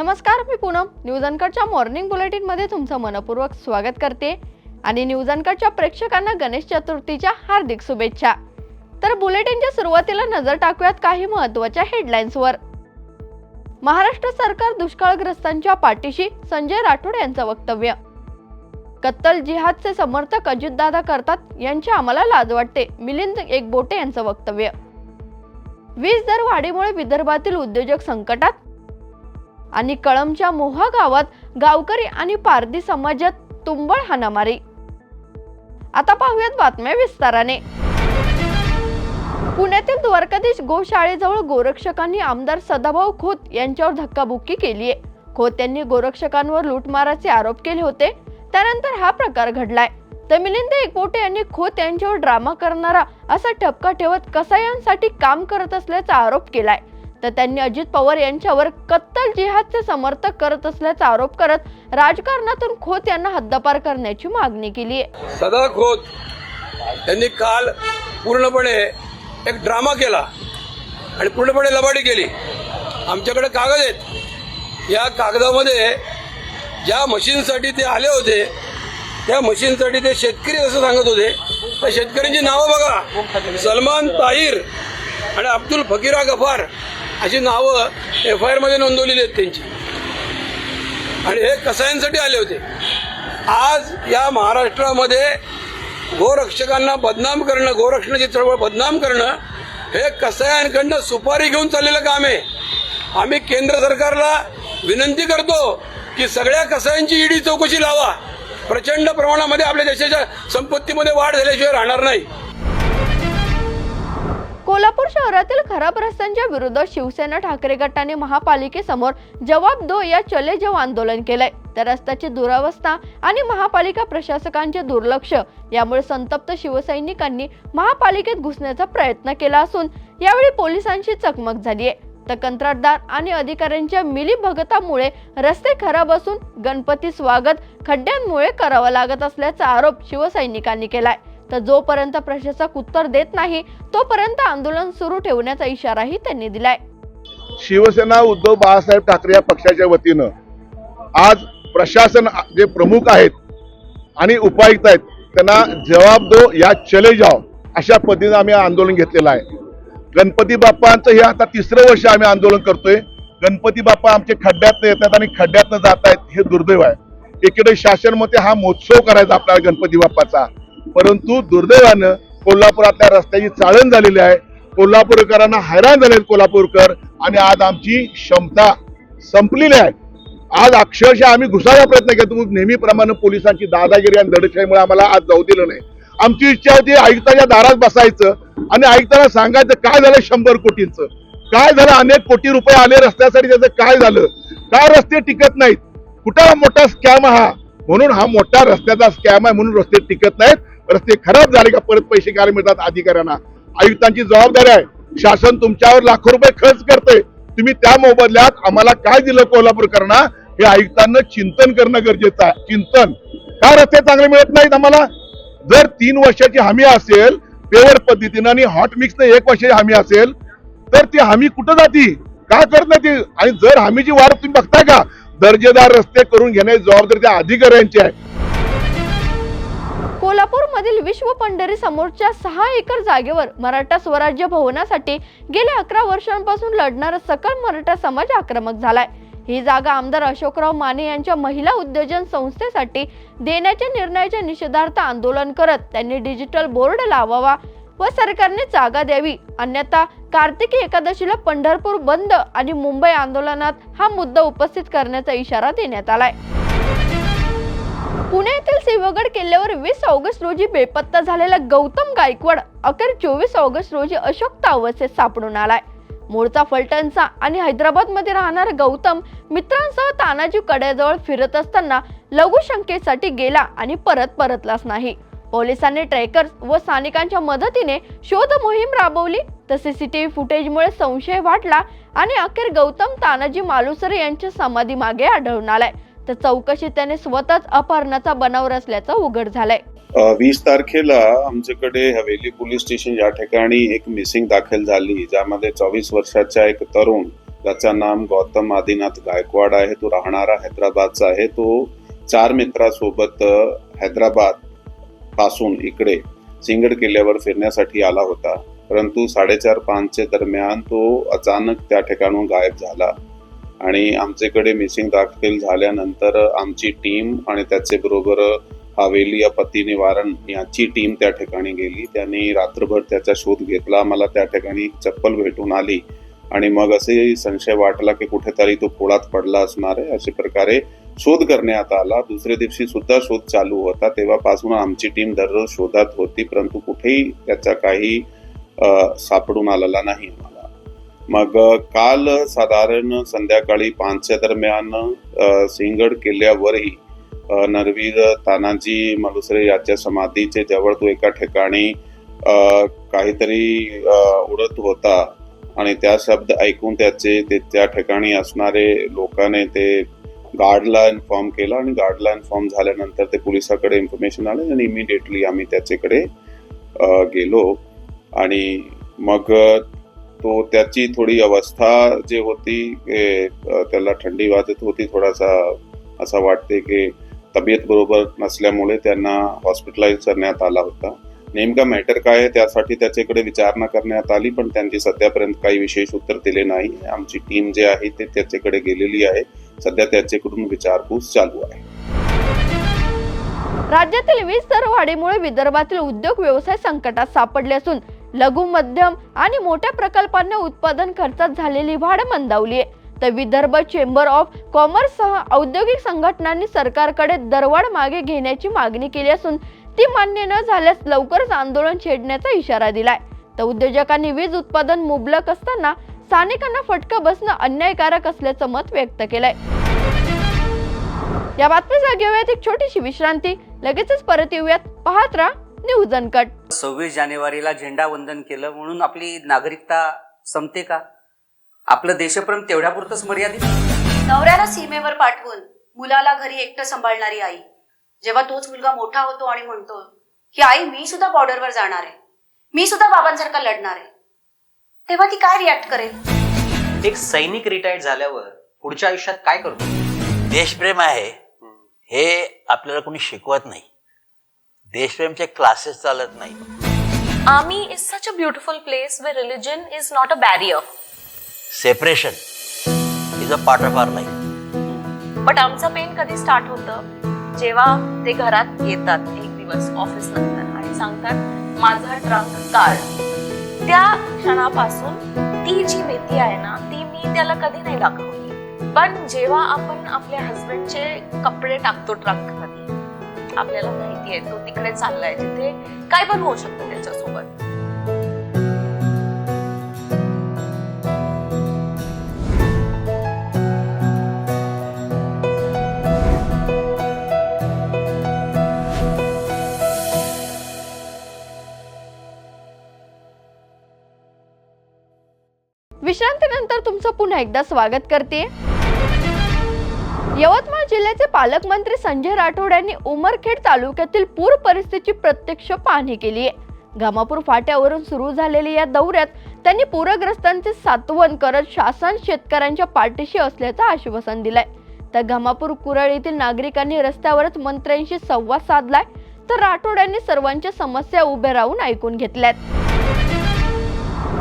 नमस्कार मी पूनम. न्यूज अनकटच्या मॉर्निंग बुलेटिनमध्ये तुमचं मनपूर्वक स्वागत करते. आणि न्यूज अनकटच्या प्रेक्षकांना गणेश चतुर्थीच्या हार्दिक शुभेच्छा. तर बुलेटिनच्या सुरुवातीला नजर टाकूयात काही महत्त्वाच्या हेडलाईन्सवर महाराष्ट्र सरकार दुष्काळग्रस्तांच्या पाठीशी संजय राठोड यांचं वक्तव्य. कत्तल जिहादचे समर्थक अजितदादा करतात यांची आम्हाला लाज वाटते मिलिंद एकबोटे यांचं वक्तव्य. वीज दर वाढीमुळे विदर्भातील उद्योजक संकटात आणि कळमच्या मोहा गावात गावकरी आणि पारधी समाजात तुंबळ हाणामारी. आता पाहूयात बातम्या विस्ताराने. पुण्यातील द्वारकाधीश गोशाळेजवळ गोरक्षकांनी आमदार सदाभाऊ खोत यांच्यावर धक्काबुक्की केली आहे. खोत यांनी गोरक्षकांवर लूटमाराचे आरोप केले होते. त्यानंतर हा प्रकार घडलाय. तर मिलिंद एकबोटे यांनी खोत यांच्यावर ड्रामा करणारा असा ठपका ठेवत कसायांसाठी काम करत असल्याचा आरोप केलाय. तर त्यांनी अजित पवार यांच्यावर कत्तल जिहादचे समर्थक करत असल्याचा आरोप करत राजकारणातून खोत यांना हद्दपार करण्याची मागणी केली आहे. सदा खोत त्यांनी काल पूर्णपणे एक ड्रामा केला आणि पूर्णपणे लबाडी केली. आमच्याकडे कागद आहेत. या कागदामध्ये ज्या मशीनसाठी ते आले होते त्या मशीनसाठी ते शेतकरी असं सांगत होते. त्या शेतकऱ्यांची नावं बघा. सलमान ताहीर आणि अब्दुल फकीरा गफार. अशी नावं एफ आय आरमध्ये नोंदवलेली आहेत त्यांची. आणि हे कसायांसाठी आले होते. आज या महाराष्ट्रामध्ये गोरक्षकांना बदनाम करणं गोरक्षणाची चळवळ बदनाम करणं हे कसायांकडनं सुपारी घेऊन चाललेलं काम आहे. आम्ही केंद्र सरकारला विनंती करतो की सगळ्या कसायांची ईडी चौकशी लावा. प्रचंड प्रमाणामध्ये आपल्या देशाच्या संपत्तीमध्ये वाढ झाल्याशिवाय राहणार नाही. कोल्हापूर शहरातील खराब रस्त्यांच्या विरोधात शिवसेना ठाकरे गटाने महापालिकेसमोर जवाब दो या चले जाव आंदोलन केलंय. तर रस्त्याची दुरावस्था आणि महापालिका प्रशासकांचे दुर्लक्ष यामुळे संतप्त शिवसैनिकांनी महापालिकेत घुसण्याचा प्रयत्न केला असून यावेळी पोलिसांशी चकमक झाली आहे. तर कंत्राटदार आणि अधिकाऱ्यांच्या मिलीभगतामुळे रस्ते खराब असून गणपती स्वागत खड्ड्यांमुळे करावं लागत असल्याचा आरोप शिवसैनिकांनी केलाय. तर जोपर्यंत प्रशासक उत्तर देत नाही तोपर्यंत आंदोलन सुरू ठेवण्याचा इशाराही त्यांनी दिलाय. शिवसेना उद्धव बाळासाहेब ठाकरे या पक्षाच्या वतीनं आज प्रशासन जे प्रमुख आहेत आणि उपायुक्त आहेत त्यांना जवाब दो या चले जाओ अशा पद्धतीनं आम्ही आंदोलन घेतलेलं आहे. गणपती बाप्पांचं हे आता तिसरं वर्ष आम्ही आंदोलन करतोय. गणपती बाप्पा आमचे खड्ड्यातनं येतात आणि खड्ड्यातनं जात आहेत हे दुर्दैव आहे. एकीकडे शासनमध्ये हा महोत्सव करायचा आपल्याला गणपती बाप्पाचा. परंतु दुर्दैवानं कोल्हापुरातल्या रस्त्याची चाळण झालेली आहे. कोल्हापूरकरांना हैराण झालेत कोल्हापूरकर आणि आज आमची क्षमता संपलेली आहे. आज अक्षरशः आम्ही घुसायचा प्रयत्न केला. नेहमीप्रमाणे पोलिसांची दादागिरी आणि दडशाहीमुळे आम्हाला आज जाऊ दिलं नाही. आमची इच्छा होती आयुक्ताच्या दारात बसायचं आणि आयुक्ताला सांगायचं काय झालं शंभर कोटींचं? काय झालं? अनेक कोटी रुपये आले रस्त्यासाठी. त्याचं काय झालं? काय रस्ते टिकत नाहीत? कुठं मोठा स्कॅम हा? म्हणून हा मोठा रस्त्याचा स्कॅम आहे म्हणून रस्ते टिकत नाहीत. रस्ते खराब झाले का परत पैसे घ्यायला मिळतात अधिकाऱ्यांना. आयुक्तांची जबाबदारी आहे. शासन तुमच्यावर लाखो रुपये खर्च करते तुम्ही त्या मोबदल्यात आम्हाला काय दिलं कोल्हापूरकरांना? हे आयुक्तांना चिंतन करणं गरजेचं आहे. चिंतन. का रस्ते चांगले मिळत नाहीत आम्हाला? जर तीन वर्षाची हमी असेल पेवर पद्धतीनं आणि हॉट मिक्सनं एक वर्षाची हमी असेल तर ती हमी कुठं जाती? का करत नाही ती? आणि जर हमीची वाढ तुम्ही बघताय का? दर्जेदार रस्ते करून घेण्याची जबाबदारी त्या अधिकाऱ्यांची आहे. कोल्हापूर मधील विश्व पंढरी समोरच्या सहा एकर जागेवर मराठा स्वराज्य भवनासाठी गेल्या अकरा वर्षांपासून लढणारा सकल मराठा समाज आक्रमक झालाय. ही जागा आमदार अशोकराव माने यांच्या महिला उद्योजन संस्थेसाठी देण्याच्या निर्णयाच्या निषेधार्थ आंदोलन करत त्यांनी डिजिटल बोर्ड लावावा व सरकारने जागा द्यावी. अन्यथा कार्तिकी एकादशीला पंढरपूर बंद आणि मुंबई आंदोलनात हा मुद्दा उपस्थित करण्याचा इशारा देण्यात आलाय. पुणे येथील सिंहगड किल्ल्यावर वीस ऑगस्ट रोजी बेपत्ता झालेला गौतम गायकवाड अखेर चोवीस ऑगस्ट रोजी अशोक तावसेत सापडून आलाय. मूळचा फलटणचा आणि हैदराबादमध्ये राहणारा गौतम मित्रांसह तानाजी कड्याजवळ फिरत असताना लघुशंकेसाठी गेला आणि परत परतलाच नाही. पोलिसांनी ट्रेकर्स व स्थानिकांच्या मदतीने शोध मोहीम राबवली. तर सीसीटीव्ही फुटेजमुळे संशय वाटला आणि अखेर गौतम तानाजी मालुसरे यांच्या समाधी मागे आढळून आलाय. तर चौकशीत त्याने स्वतःच अपहरणाचा बनाव रचल्याचं उघड झालंय. वीस तारखेला आमच्याकडे हवेली पोलीस स्टेशन या ठिकाणी एक मिसिंग दाखल झाली ज्यामध्ये चोवीस वर्षाचा एक तरुण ज्याचं नाम गौतम आदिनाथ गायकवाड आहे तो राहणारा हैदराबादचा आहे. तो चार मित्रासोबत हैदराबाद पासून इकडे सिंगड किल्ल्यावर फिरण्यासाठी आला होता. परंतु साडेचार पाचच्या दरम्यान तो अचानक त्या ठिकाणून गायब झाला. आणि आमच्याकडे मिसिंग दाखल झाल्यानंतर आमची टीम आणि त्याचे बरोबर हवेली या पती निवारण याची टीम त्या ठिकाणी गेली. त्यांनी रात्रभर त्याचा शोध घेतला. मला त्या ठिकाणी चप्पल भेटून आली. आणि मग असेही संशय वाटला की कुठेतरी तो पोळात पडला असणार आहे अशा प्रकारे शोध करण्यात आला. दुसऱ्या दिवशी सुद्धा शोध चालू होता. तेव्हापासून आमची टीम दररोज शोधात होती परंतु कुठेही त्याचा काही सापडून आलेला नाही आम्हाला. मग काल साधारण संध्याकाळी पाचच्या दरम्यान सिंगड किल्ल्यावरही नरवीर तानाजी मलुसरे याच्या समाधीचे जवळ तो एका ठिकाणी काहीतरी उडत होता. आणि त्या शब्द ऐकून त्याचे ते त्या ठिकाणी असणारे लोकांनी ते गार्डला इन्फॉर्म केला आणि गार्डला इन्फॉर्म झाल्यानंतर ते पोलिसाकडे इन्फॉर्मेशन आले आणि इमिडिएटली आम्ही त्याच्याकडे गेलो. आणि मग तो त्याची थोडी अवस्था जे होती त्याला थंडी वाजत होती थोडासा असं वाटते की तब्येत बरोबर नसल्यामुळे त्यांना हॉस्पिटलाइज करण्यात आला होता. नेमका मॅटर काय आहे त्यासाठी त्याच्याकडे विचारणा करण्यात आली पण त्यांनी सध्यापर्यंत काही विशेष उत्तर दिले नाही. आमची टीम जे आहे ते त्याच्याकडे गेलेली आहे. सध्या त्याच्याकडून विचारपूस चालू आहे. राज्यातील वीज दरवाढीमुळे विदर्भातील उद्योग व्यवसाय संकटात सापडले असून लघु मध्यम आणि मोठ्या प्रकल्पांना उत्पादन खर्चात झालेली वाढ मंदावली आहे. तर विदर्भ चेंबर ऑफ कॉमर्ससह औद्योगिक संघटनांनी सरकारकडे दरवाढ मागे घेण्याची मागणी केली असून ती मान्य न झाल्यास लवकरच आंदोलन छेडण्याचा इशारा दिलाय. तर उद्योजकांनी वीज उत्पादन मुबलक असताना स्थानिकांना फटका बसणं अन्यायकारक असल्याचं मत व्यक्त केलंय. या बातमीचा घेऊयात एक छोटीशी विश्रांती. लगेचच परत येऊयात. पाहत राहा न्यूज अनकट. सव्वीस जानेवारीला झेंडावंदन केलं म्हणून आपली नागरिकता संपते का? आपलं देशप्रेम तेवढ्यापुरतच मर्यादित? नवऱ्याला सीमेवर पाठवून मुलाला घरी एकटं सांभाळणारी आई. जेव्हा तोच मुलगा मोठा होतो आणि म्हणतो की आई मी सुद्धा बॉर्डरवर जाणार आहे. मी सुद्धा बाबांसारखा लढणार आहे. तेव्हा ती काय रिॲक्ट करेल? एक सैनिक रिटायर्ड झाल्यावर पुढच्या आयुष्यात काय करतो देशप्रेम आहे. हे आपल्याला कोणी शिकवत नाही. देशप्रेमचे क्लासेस चालत नाही. Army is such a beautiful place where religion is not a barrier. Separation is a part of our life but आमचं पेन कधी स्टार्ट होतं? जेव्हा ते घरात येतात एक दिवस ऑफिस नंतर आणि सांगतात माझा ट्रंक काढ. त्या क्षणापासून ती जी भीती आहे ना ती मी त्याला कधी नाही दाखवली. पण जेव्हा आपण आपल्या हस्बंडचे कपडे टाकतो ट्रंकमध्ये आपल्याला माहिती आहे तो तिकडे चाललाय जिथे काय पण होऊ शकतं त्याच्यासोबत. विश्रांतीनंतर तुमचं पुन्हा एकदा स्वागत करते यवतमाळ जिल्ह्याचे पालकमंत्री संजय राठोड यांनी उमरखेड तालुक्यातील पूर परिस्थितीची प्रत्यक्ष पाहणी केली आहे. घामापूर फाट्यावरून सुरू झालेल्या या दौऱ्यात त्यांनी पूरग्रस्तांचे सात्वन करत शासन शेतकऱ्यांच्या पाठीशी असल्याचं आश्वासन दिलंय. तर घामापूर कुरळ येथील नागरिकांनी रस्त्यावरच मंत्र्यांशी संवाद साधलाय. तर राठोड यांनी सर्वांच्या समस्या उभे राहून ऐकून घेतल्यात.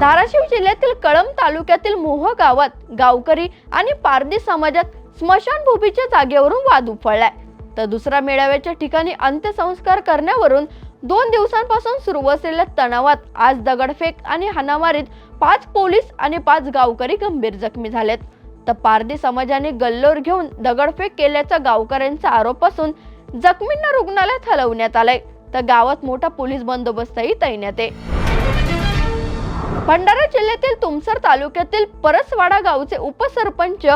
धाराशिव जिल्ह्यातील कळंब तालुक्यातील मोह गावात गावकरी आणि पारधी समाजात स्मशानभूमीच्या जागेवरून वाद उफळलाय. तर दुसऱ्या मेळाव्याच्या ठिकाणी अंत्यसंस्कार करण्यावरून दोन दिवसांपासून सुरू असलेल्या तणावात आज दगडफेक आणि हाणामारीत पाच पोलीस आणि पाच गावकरी गंभीर जखमी झालेत. तर पारधी समाजाने गल्लोर घेऊन दगडफेक केल्याचा गावकऱ्यांचा आरोप असून जखमींना रुग्णालयात हलवण्यात आलंय. तर गावात मोठा पोलीस बंदोबस्तही तैनात आहे. भंडारा जिल्ह्यातील तुमसर तालुक्यातील परसवाडा गावचे उपसरपंच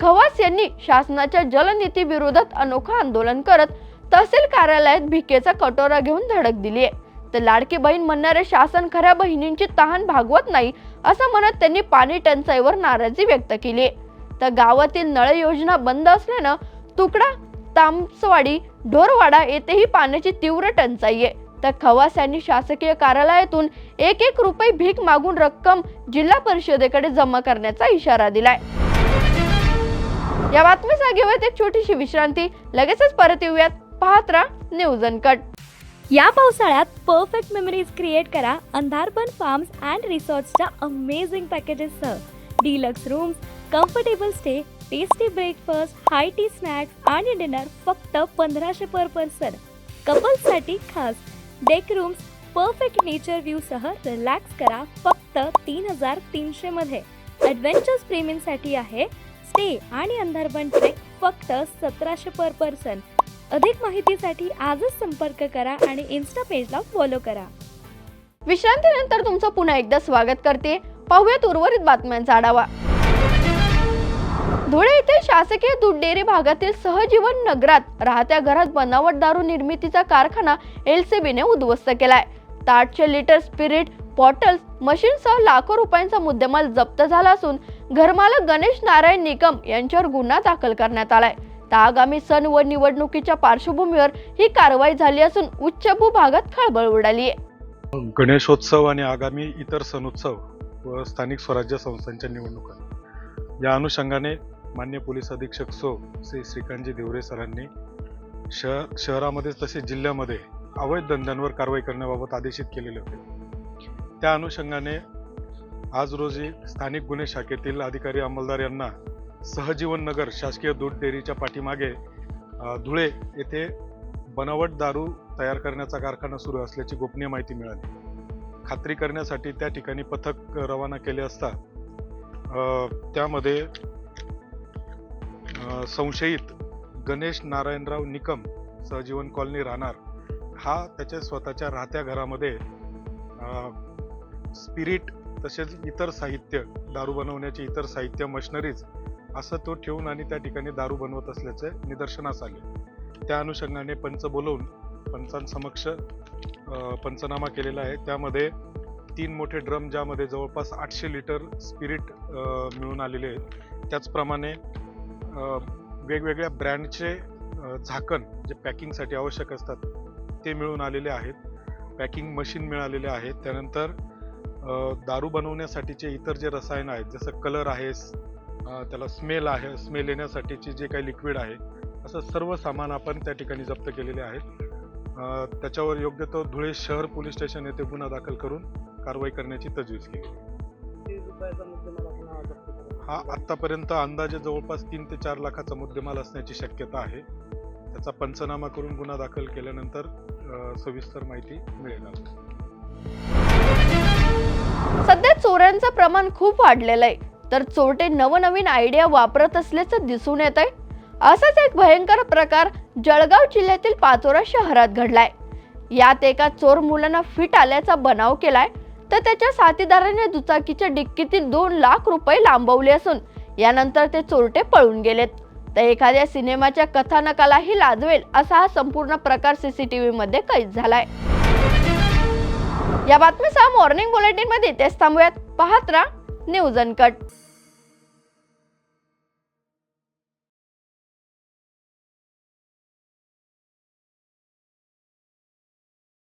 खवास यांनी शासनाच्या जलनीती विरोधात अनोखं आंदोलन करत तहसील कार्यालयात भिकेचा कटोरा घेऊन धडक दिली आहे. तर लाडकी बहीण म्हणणारे शासन खऱ्या बहिणींची तहान भागवत नाही असं म्हणत त्यांनी पाणी टंचाईवर नाराजी व्यक्त केली आहे. तर गावातील नळ योजना बंद असल्यानं तुकडा तामसवाडी ढोरवाडा येथेही पाण्याची तीव्र टंचाई आहे. तर खवास यांनी शासकीय कार्यालयातून एक एक रुपये भीक मागून रक्कम जिल्हा परिषदेकडे जमा करण्याचा इशारा दिलाय. या बातमीचा घेऊयात एक छोटीशी विश्रांती. लगेचच परत येऊयात. पाहत राहा न्यूज अनकट या पावसाळ्यात परफेक्ट मेमरीज क्रिएट करा अंधारबन फार्म्स अँड रिसॉर्ट्सच्या amazing पॅकेजेससह deluxe rooms comfortable stay tasty breakfast high tea snacks आणि डिनर फक्त पंधराशे पर पर्सन कपल्ससाठी खास. डेक रूम्स परफेक्ट नेचर व्ह्यूसह रिलॅक्स करा फक्त तीन हजार तीनशे मध्ये. ॲडव्हेंचर्स प्रेमींसाठी आहे स्टे आणि अंधारबन ट्रेक फक्त सतराशे पर पर्सन अधिक माहितीसाठी आजच संपर्क करा आणि इन्स्टा पेजला फॉलो करा. विश्रांतीनंतर तुमचं पुन्हा एकदा स्वागत करते. पाहूयात उर्वरित बातम्यांचा आढावा. धुळे येथे शासकीय दूध डेअरी भागातील सहजीवन नगरात राहत्या घरात बनावट दारू निर्मितीचा कारखाना एलसीबीने उद्ध्वस्त केलाय. तर लिटर स्पिरिट बॉटल्स मशीनसह लाखो रुपयांचा मुद्देमाल जप्त झाला असून घरमालक गणेश नारायण निकम यांच्यावर गुन्हा दाखल करण्यात आलाय. तर आगामी सण व निवडणुकीच्या पार्श्वभूमीवर ही कारवाई झाली असून उच्चभू भागात खळबळ उडाली आहे गणेशोत्सव आणि आगामी इतर सणोत्सव व स्थानिक स्वराज्य संस्थांच्या निवडणुका. या अनुषंगाने मान्य पोलीस अधीक्षक सो श्री श्रीकांतजी देवरे सरांनी शहर शहरामध्येच तसेच जिल्ह्यामध्ये अवैध धंद्यांवर कारवाई करण्याबाबत आदेशित केलेले होते. त्या अनुषंगाने आज रोजी स्थानिक गुन्हे शाखेतील अधिकारी अंमलदार यांना सहजीवन नगर शासकीय दूध डेअरीच्या पाठीमागे धुळे येथे बनावट दारू तयार करण्याचा कारखाना सुरू असल्याची गोपनीय माहिती मिळाली. खात्री करण्यासाठी त्या ठिकाणी पथक रवाना केले असता त्यामध्ये संशयित गणेश नारायणराव निकम सहजीवन कॉलनी राहणार. हा त्याच्या स्वतःच्या राहत्या घरामध्ये स्पिरिट तसेच इतर साहित्य दारू बनवण्याचे इतर साहित्य मशिनरीज असं तो ठेवून आणि त्या ठिकाणी दारू बनवत असल्याचे निदर्शनास आले. त्या अनुषंगाने पंच बोलवून पंचांसमक्ष पंचनामा केलेला आहे. त्यामध्ये तीन मोठे ड्रम ज्यामध्ये जवळपास आठशे लिटर स्पिरिट मिळून आलेले आहेत. त्याचप्रमाणे वेगवेगळ्या ब्रँडचे झाकण जे पॅकिंगसाठी आवश्यक असतात ते मिळून आलेले आहेत. पॅकिंग मशीन मिळालेले आहेत. त्यानंतर दारू बनवण्यासाठीचे इतर जे रसायनं आहेत जसं कलर आहे त्याला स्मेल आहे स्मेल येण्यासाठीचे जे काही लिक्विड आहे असं सर्व सामान आपण त्या ठिकाणी जप्त केलेले आहेत. त्याच्यावर योग्य तो धुळे शहर पोलीस स्टेशन येथे गुन्हा दाखल करून कारवाई करण्याची तजवीज केली. हा आत्तापर्यंत अंदाजे जवळपास तीन ते चार लाखाचा मुद्देमाल असण्याची शक्यता आहे. त्याचा पंचनामा करून गुन्हा दाखल केल्यानंतर सविस्तर माहिती मिळेल. सध्या चोऱ्यांचं प्रमाण खूप वाढलेलं आहे. तर चोरटे नवनवीन आयडिया वापरत असल्याचं दिसून येत आहे. असाच एक भयंकर प्रकार जळगाव जिल्ह्यातील पाचोरा शहरात घडलाय. यात एका चोर मुलांना फिट आल्याचा बनाव केलाय. तर त्याच्या साथीदाराने दुचाकीच्या डिक्कीतील दोन लाख रुपये लांबवले असून यानंतर ते चोरटे पळून गेलेत. तर एखाद्या सिनेमाच्या कथानकालाही लाजवेल असा हा संपूर्ण प्रकार सीसीटीव्ही मध्ये कैद झालाय. या बातमीसह मॉर्निंग बुलेटिनमध्ये तेच थांबूयात. पाहत राहा न्यूज अनकट.